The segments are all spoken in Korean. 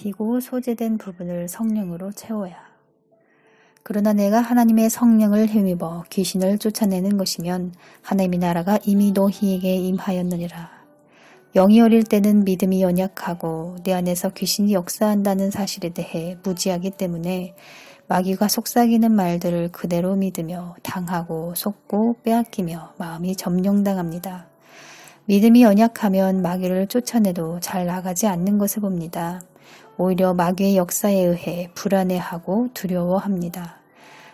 비고 소재된 부분을 성령으로 채워야. 그러나 내가 하나님의 성령을 힘입어 귀신을 쫓아내는 것이면 하나님의 나라가 이미 너희에게 임하였느니라. 영이 어릴 때는 믿음이 연약하고 내 안에서 귀신이 역사한다는 사실에 대해 무지하기 때문에 마귀가 속삭이는 말들을 그대로 믿으며 당하고 속고 빼앗기며 마음이 점령당합니다. 믿음이 연약하면 마귀를 쫓아내도 잘 나가지 않는 것을 봅니다. 오히려 마귀의 역사에 의해 불안해하고 두려워합니다.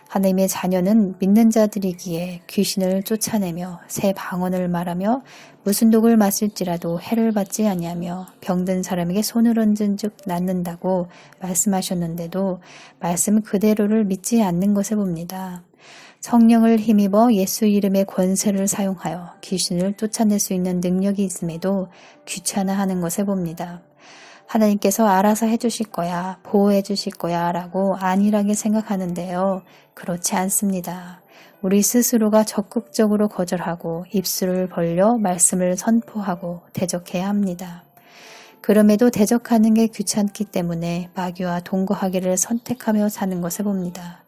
하나님의 자녀는 믿는 자들이기에 귀신을 쫓아내며 새 방언을 말하며 무슨 독을 마실지라도 해를 받지 아니하며 병든 사람에게 손을 얹은 즉 낫는다고 말씀하셨는데도 말씀 그대로를 믿지 않는 것을 봅니다. 성령을 힘입어 예수 이름의 권세를 사용하여 귀신을 쫓아낼 수 있는 능력이 있음에도 귀찮아하는 것을 봅니다. 하나님께서 알아서 해주실 거야, 보호해 주실 거야 라고 안일하게 생각하는데요. 그렇지 않습니다. 우리 스스로가 적극적으로 거절하고 입술을 벌려 말씀을 선포하고 대적해야 합니다. 그럼에도 대적하는 게 귀찮기 때문에 마귀와 동거하기를 선택하며 사는 것을 봅니다.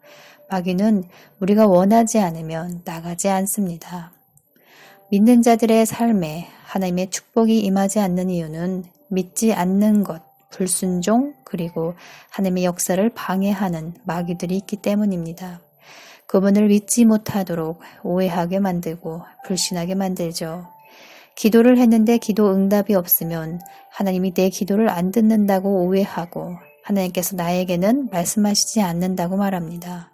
마귀는 우리가 원하지 않으면 나가지 않습니다. 믿는 자들의 삶에 하나님의 축복이 임하지 않는 이유는 믿지 않는 것, 불순종, 그리고 하나님의 역사를 방해하는 마귀들이 있기 때문입니다. 그분을 믿지 못하도록 오해하게 만들고 불신하게 만들죠. 기도를 했는데 기도 응답이 없으면 하나님이 내 기도를 안 듣는다고 오해하고 하나님께서 나에게는 말씀하시지 않는다고 말합니다.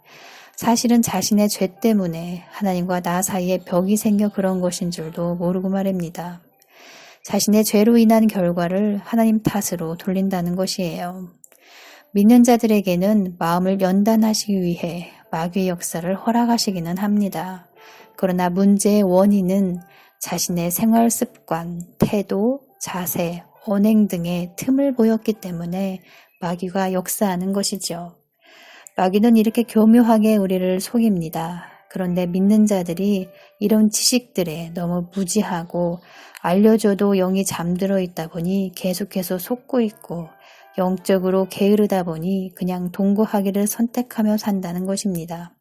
사실은 자신의 죄 때문에 하나님과 나 사이에 벽이 생겨 그런 것인 줄도 모르고 말입니다. 자신의 죄로 인한 결과를 하나님 탓으로 돌린다는 것이에요. 믿는 자들에게는 마음을 연단하시기 위해 마귀의 역사를 허락하시기는 합니다. 그러나 문제의 원인은 자신의 생활 습관, 태도, 자세, 언행 등의 틈을 보였기 때문에 마귀가 역사하는 것이죠. 마귀는 이렇게 교묘하게 우리를 속입니다. 그런데 믿는 자들이 이런 지식들에 너무 무지하고 알려줘도 영이 잠들어 있다 보니 계속해서 속고 있고 영적으로 게으르다 보니 그냥 동거하기를 선택하며 산다는 것입니다.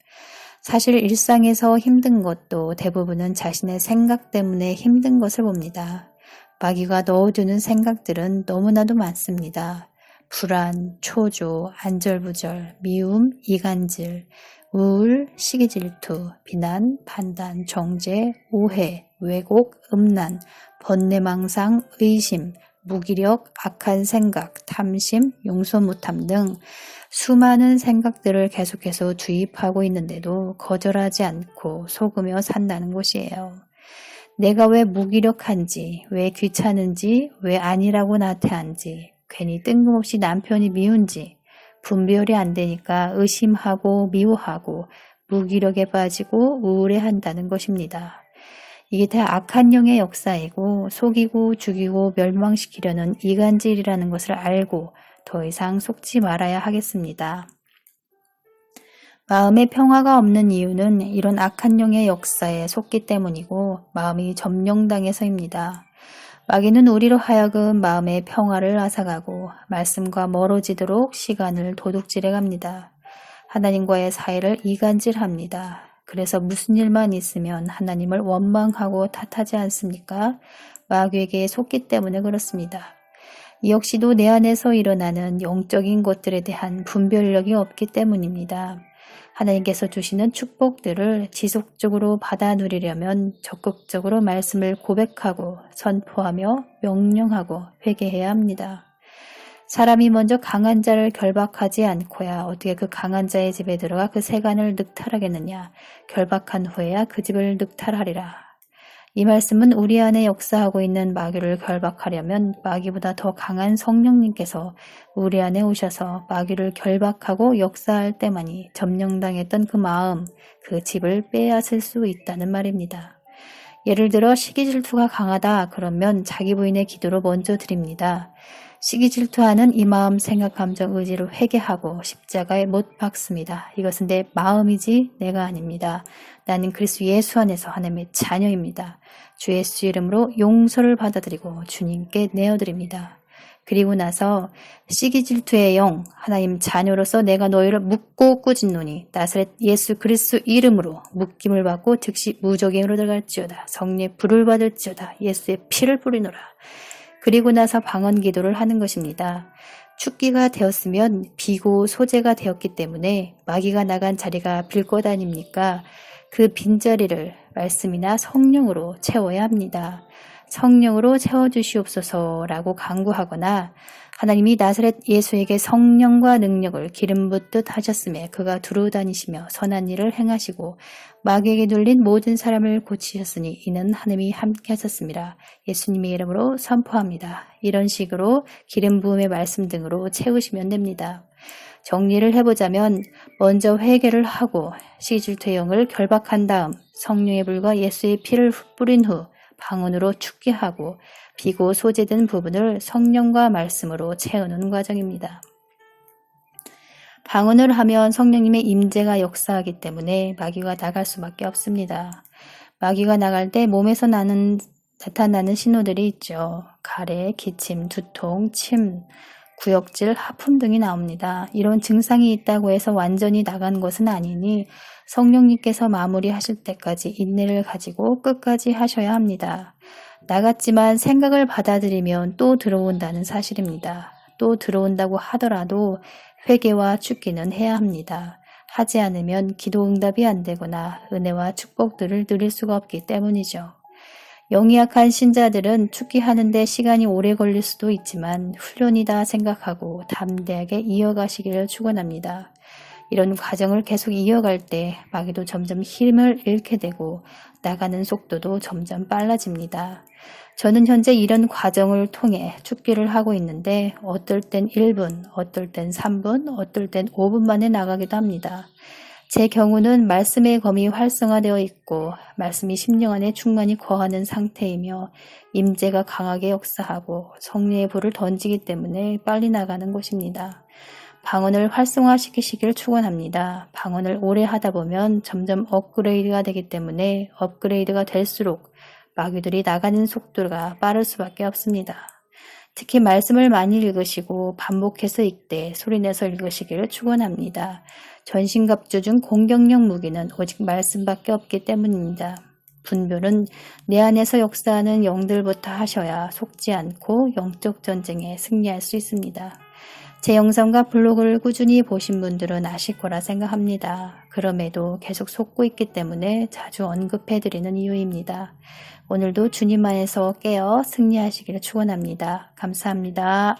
사실 일상에서 힘든 것도 대부분은 자신의 생각 때문에 힘든 것을 봅니다. 마귀가 넣어주는 생각들은 너무나도 많습니다. 불안, 초조, 안절부절, 미움, 이간질, 우울, 시기 질투, 비난, 판단, 정죄, 오해, 왜곡, 음란, 번뇌망상, 의심, 무기력, 악한 생각, 탐심, 용서 못함 등 수많은 생각들을 계속해서 주입하고 있는데도 거절하지 않고 속으며 산다는 것이에요. 내가 왜 무기력한지, 왜 귀찮은지, 왜 아니라고 나태한지, 괜히 뜬금없이 남편이 미운지, 분별이 안 되니까 의심하고 미워하고 무기력에 빠지고 우울해한다는 것입니다. 이게 다 악한 영의 역사이고 속이고 죽이고 멸망시키려는 이간질이라는 것을 알고 더 이상 속지 말아야 하겠습니다. 마음의 평화가 없는 이유는 이런 악한 영의 역사에 속기 때문이고 마음이 점령당해서입니다. 마귀는 우리로 하여금 마음의 평화를 앗아가고 말씀과 멀어지도록 시간을 도둑질해 갑니다. 하나님과의 사이를 이간질합니다. 그래서 무슨 일만 있으면 하나님을 원망하고 탓하지 않습니까? 마귀에게 속기 때문에 그렇습니다. 이 역시도 내 안에서 일어나는 영적인 것들에 대한 분별력이 없기 때문입니다. 하나님께서 주시는 축복들을 지속적으로 받아 누리려면 적극적으로 말씀을 고백하고 선포하며 명령하고 회개해야 합니다. 사람이 먼저 강한 자를 결박하지 않고야 어떻게 그 강한 자의 집에 들어가 그 세간을 늑탈하겠느냐. 결박한 후에야 그 집을 늑탈하리라. 이 말씀은 우리 안에 역사하고 있는 마귀를 결박하려면 마귀보다 더 강한 성령님께서 우리 안에 오셔서 마귀를 결박하고 역사할 때만이 점령당했던 그 마음, 그 집을 빼앗을 수 있다는 말입니다. 예를 들어 시기 질투가 강하다 그러면 자기 부인의 기도로 먼저 드립니다. 시기 질투하는 이 마음, 생각, 감정, 의지를 회개하고 십자가에 못 박습니다. 이것은 내 마음이지 내가 아닙니다. 나는 그리스도 예수 안에서 하나님의 자녀입니다. 주 예수 이름으로 용서를 받아들이고 주님께 내어드립니다. 그리고 나서 시기 질투의 영 하나님 자녀로서 내가 너희를 묻고 꾸짖노니 나사렛 예수 그리스도 이름으로 묶임을 받고 즉시 무적행으로 들어갈지어다 성령의 불을 받을지어다 예수의 피를 뿌리노라 그리고 나서 방언 기도를 하는 것입니다. 축기가 되었으면 비고 소재가 되었기 때문에 마귀가 나간 자리가 빌 것 아닙니까? 그 빈자리를 말씀이나 성령으로 채워야 합니다. 성령으로 채워주시옵소서라고 강구하거나 하나님이 나사렛 예수에게 성령과 능력을 기름 붓듯 하셨음에 그가 두루 다니시며 선한 일을 행하시고 마귀에게 눌린 모든 사람을 고치셨으니 이는 하나님이 함께 하셨습니다. 예수님의 이름으로 선포합니다. 이런 식으로 기름 부음의 말씀 등으로 채우시면 됩니다. 정리를 해보자면 먼저 회개를 하고 시질퇴영을 결박한 다음 성령의 불과 예수의 피를 뿌린 후 방언으로 축기하고 비고 소재된 부분을 성령과 말씀으로 채우는 과정입니다. 방언을 하면 성령님의 임재가 역사하기 때문에 마귀가 나갈 수밖에 없습니다. 마귀가 나갈 때 몸에서 나는 나타나는 신호들이 있죠. 가래, 기침, 두통, 침, 구역질, 하품 등이 나옵니다. 이런 증상이 있다고 해서 완전히 나간 것은 아니니 성령님께서 마무리하실 때까지 인내를 가지고 끝까지 하셔야 합니다. 나갔지만 생각을 받아들이면 또 들어온다는 사실입니다. 또 들어온다고 하더라도 회개와 축기는 해야 합니다. 하지 않으면 기도 응답이 안 되거나 은혜와 축복들을 누릴 수가 없기 때문이죠. 영이 약한 신자들은 축기하는데 시간이 오래 걸릴 수도 있지만 훈련이다 생각하고 담대하게 이어가시기를 축원합니다. 이런 과정을 계속 이어갈 때 마귀도 점점 힘을 잃게 되고 나가는 속도도 점점 빨라집니다. 저는 현재 이런 과정을 통해 축기를 하고 있는데 어떨 땐 1분, 어떨 땐 3분, 어떨 땐 5분 만에 나가기도 합니다. 제 경우는 말씀의 검이 활성화되어 있고 말씀이 심령 안에 충만히 거하는 상태이며 임재가 강하게 역사하고 성령의 불을 던지기 때문에 빨리 나가는 것입니다. 방언을 활성화시키시길 축원합니다. 방언을 오래 하다 보면 점점 업그레이드가 되기 때문에 업그레이드가 될수록 마귀들이 나가는 속도가 빠를 수밖에 없습니다. 특히 말씀을 많이 읽으시고 반복해서 읽되 소리내서 읽으시기를 축원합니다. 전신갑주 중 공격력 무기는 오직 말씀밖에 없기 때문입니다. 분별은 내 안에서 역사하는 영들부터 하셔야 속지 않고 영적 전쟁에 승리할 수 있습니다. 제 영상과 블로그를 꾸준히 보신 분들은 아실 거라 생각합니다. 그럼에도 계속 속고 있기 때문에 자주 언급해드리는 이유입니다. 오늘도 주님 안에서 깨어 승리하시기를 축원합니다. 감사합니다.